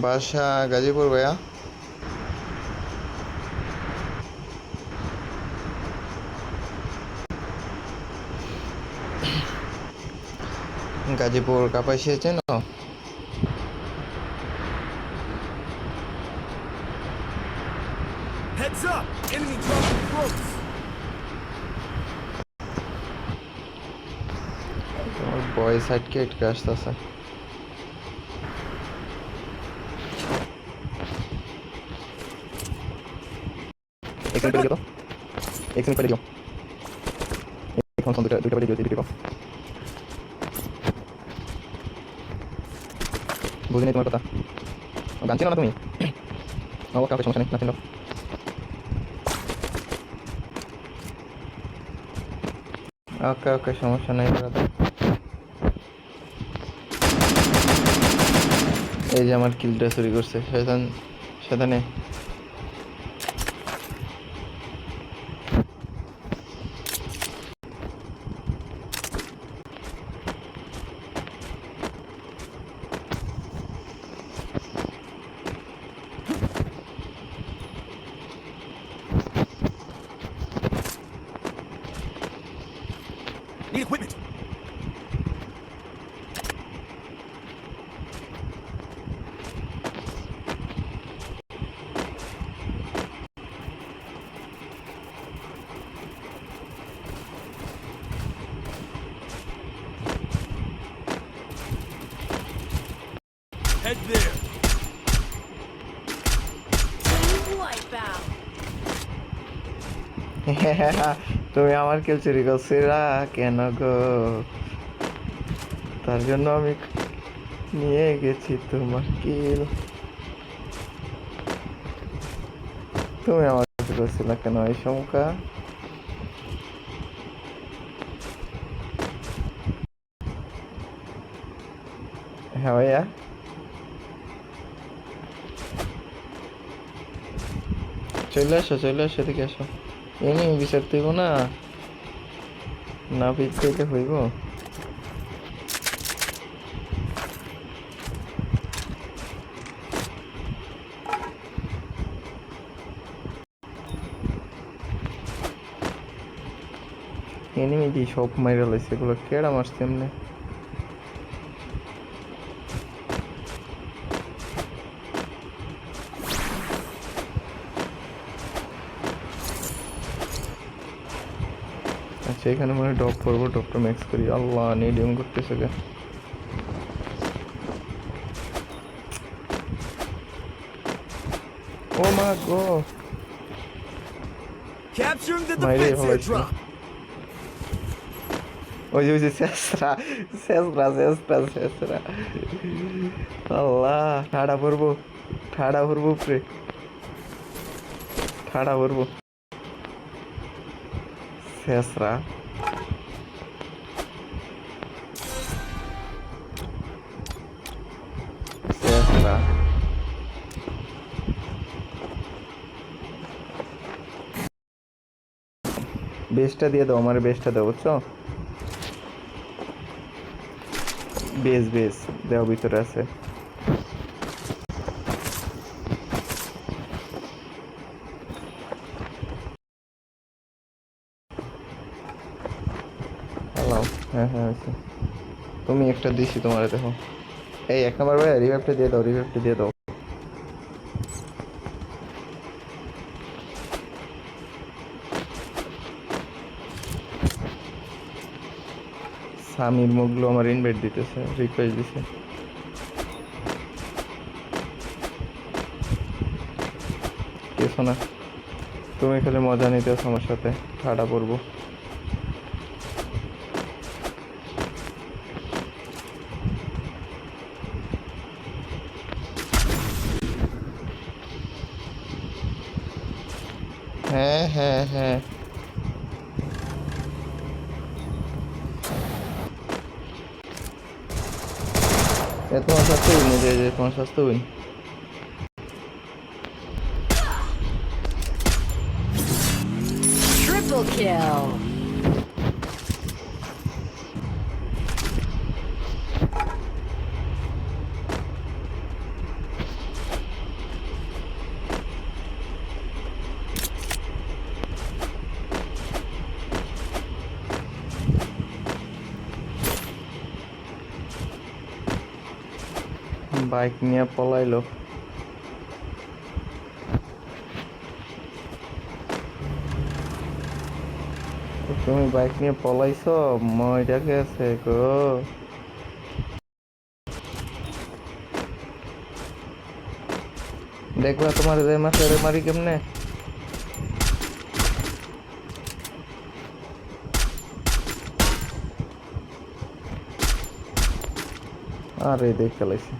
বাসা গাজীপুর ভাইয়া গাজীপুর কাপাসিয়া চেনো Heads up! Enemy dropping ropes! তোমার বয় সাইড কে আটকে আসতেছে মিনিট দিও এক মিনিট দিও। এখন দুটা দুটা বাড়ি দিও দিও। বুঝিনি তোমার কথা। গান না তুমি? ও, কাউকে সমস্যা নেই না ওকে ওকে সমস্যা নেই brother। এই যে আমার কিলটা চুরি করছে সেখান সেখানে তুমি আমার কিল চুরি করছিলা? কেন গো? তার জন্য আমি নিয়ে গেছি তোমার কিল। তুমি আমার কাছে করছিলা কেন, এই শঙ্কা? হ্যাঁ ভাইয়া? চলে আসো চলে আসো, এদিকে আসো। এমনি বিচার দিব না। না পিছিয়ে হইব। এনিমি দি সব মাইরা লাইছে, এগুলো কেডা মারছে এমনি? এখানে মনে ড্রপ করব ড্রপটা ম্যাক্স করি। আল্লাহ নিডিয়াম করতেছে কে ও মা গো। Revelation. airdrop! ওই যে ওই যে শেষরা শেষরা শেষরা শেষরা। আল্লাহ ঠাডা পড়ব ঠাডা পড়ব উপরে। ঠাডা পড়ব শেষরা বেসটা দিয়ে দাও আমার বেসটা দাও বুঝছ? বেস বেস দেও ভিতরে আছে। হ্যাঁ হ্যাঁ আছে তুমি একটা দিছি তোমার, দেখো। এই, এক নম্বর ভাই রিভাইভটা দিয়ে দাও রিভাইভটা দিয়ে দাও। সামির মুগলো আমার ইনভাইট দিতেছে রিকোয়েস্ট দিছে। কিছু না। তুমি খালি মজা নিতেছ আমার সাথে, ঠাডা পড়ব হ্যাঁ হ্যাঁ তোমার স্বাস্থ্য উইন তোমার স্বাস্থ্য উইন Triple kill. বাইক নিয়ে পলাইলো। তুমি বাইক নিয়ে পলাইছ? মইটা গেছে গো। দেখবা তোমার যে মাসে মারি কেমনে? আরে দেখ চালাইছি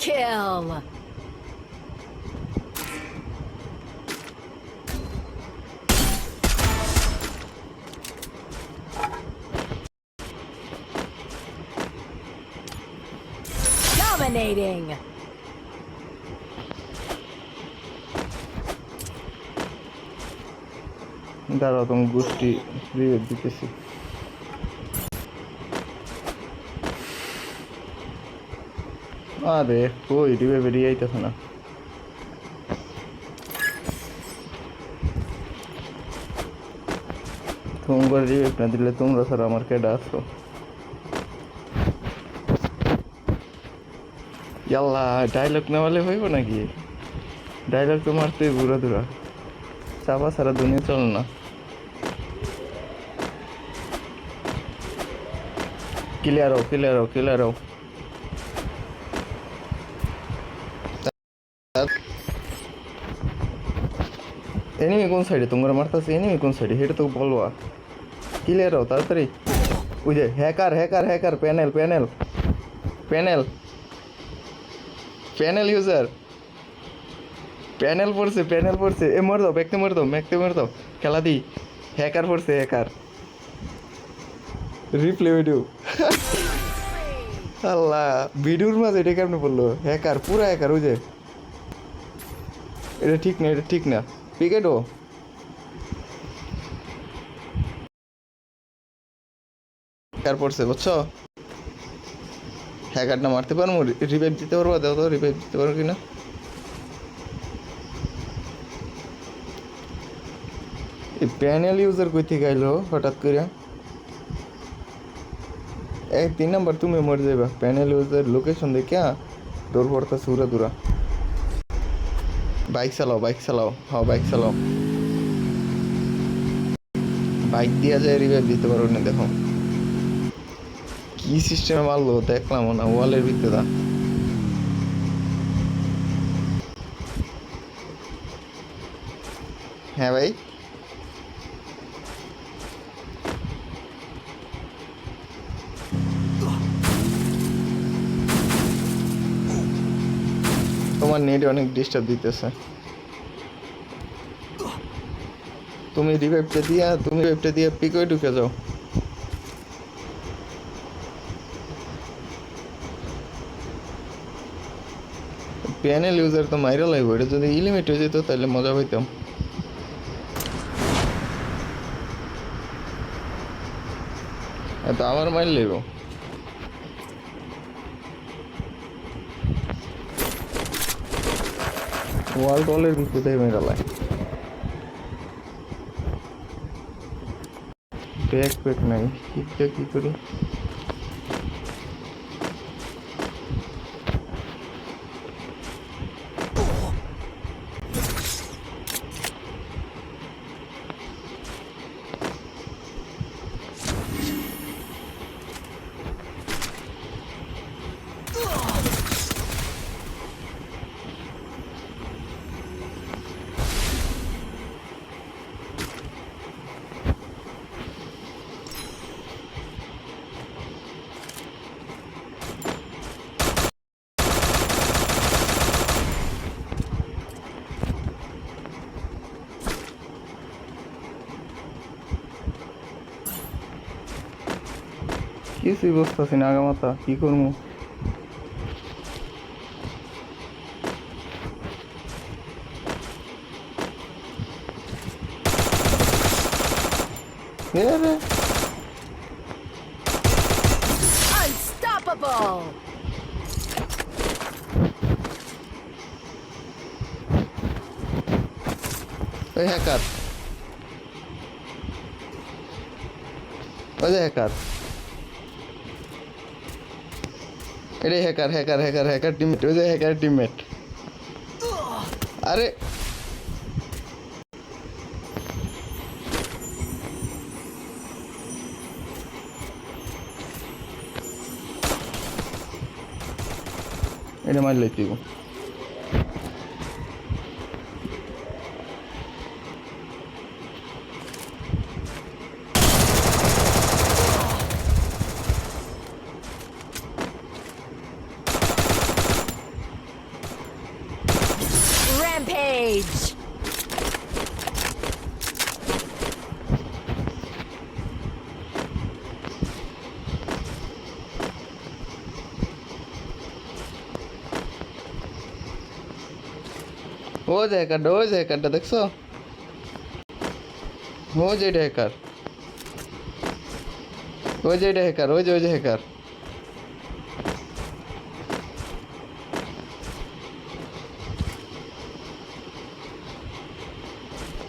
kill. Dominating. দাঁড়াও তুমি গোষ্ঠী রিভিউ দিতেছি আরে, কই রিভে বেরিয়ে আইতেছে না। তোমার রিভিউ না দিলে তোমরা স্যার আমার কেডা আসো ইয়াল্লা ডায়লগ নেওয়ালে হইব নাকি? ডায়লগ তো মারতে বুড়া দুরা। চাপা সারা দুনিয়া চল না। ক্লিয়ার হও ক্লিয়ার হও ক্লিয়ার হও। এনিমি কোন সাইডে তোমরা মারতাছে এনিমি কোন সাইডে সেটা তো বলবা। ক্লিয়ার হও, তাড়াতাড়ি। ওই যে hacker hacker hacker panel panel panel panel user panel পড়ছে প্যানেল পড়ছে। এ, মর দাও ব্যাগতে মর দাও ম্যাগতে মর দাও। খেলা দি। হ্যাকার পড়ছে হ্যাকার রিপ্লে ভিডিও আল্লাহ ভিডিওর মাঝে এটা কেমনে বলল হ্যাকার পুরো হ্যাকার ওই যে। এটা ঠিক না, এটা ঠিক না। পিকেটও হ্যাকার পড়ছে, বুঝছ? হ্যাকারটা মারতে পারব? রিভাইভ দিতে পারব? দাও তো রিভাইভ দিতে পারব কিনা? এই প্যানেল ইউজার কই থেকে আইলো, হঠাৎ করে? এই তিন নাম্বার, তুমি মরে যাবা প্যানেল ইউজার লোকেশন দেখে দৌড় পড়তা সুরা দূরা বাইক চালাও বাইক চালাও। হ্যাঁ বাইক চালাও। বাইক দিয়া যায় রিভাইভ দিতে পারো না, দেখো। কি সিস্টেমে মারলো, দেখলাম না ওয়ালের ভিতরে দা। হ্যাঁ ভাই। তোমার নেট অনেক ডিস্টার্ব দিতেছে। তুমি রিভাইভটা দিয়া, তুমি রিভাইভটা দিয়ে পিকয়ে ঢুকে যাও। প্যানেল ইউজার তো মাইরা লাগবে এটা যদি ইলিমিট হয়ে যেত তাহলে মজা পাইতাম। এত আমার মাইল লাগবো ওয়াল টলের ভিতরে মেরালায় ব্যাক প্যাক নাই কিকটা কি করি কিছুই বুঝতেছি না আগামাতা কি করব এ রে Unstoppable! ওই হ্যাকার ওই যে হ্যাকার এটাই hacker hacker hacker hacker teammate ওই যে হ্যাকার টিমমেট আরে এটা মারলে তুই ও যে হ্যাকারটা ওই যে হ্যাকারটা দেখছ ও যে এটা হ্যাকার ওই যে এটা হ্যাকার ওই যে ওই যে হ্যাকার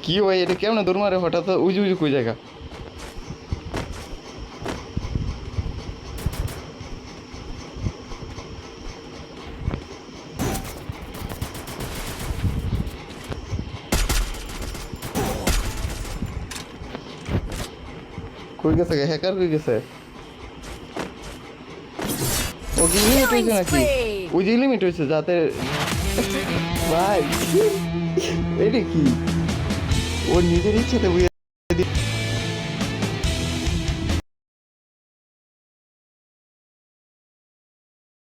কি ভাই এটা কেমন দূর মারে হঠাৎ উজু উজু কুই জায়গা কই গেছে হ্যাকার কই গেছে? ও কি লিমিট হয়েছে নাকি! ওই যে লিমিট হয়েছে যাতে ভাই এটা কি? ও নিজের ইচ্ছাতে বুঝে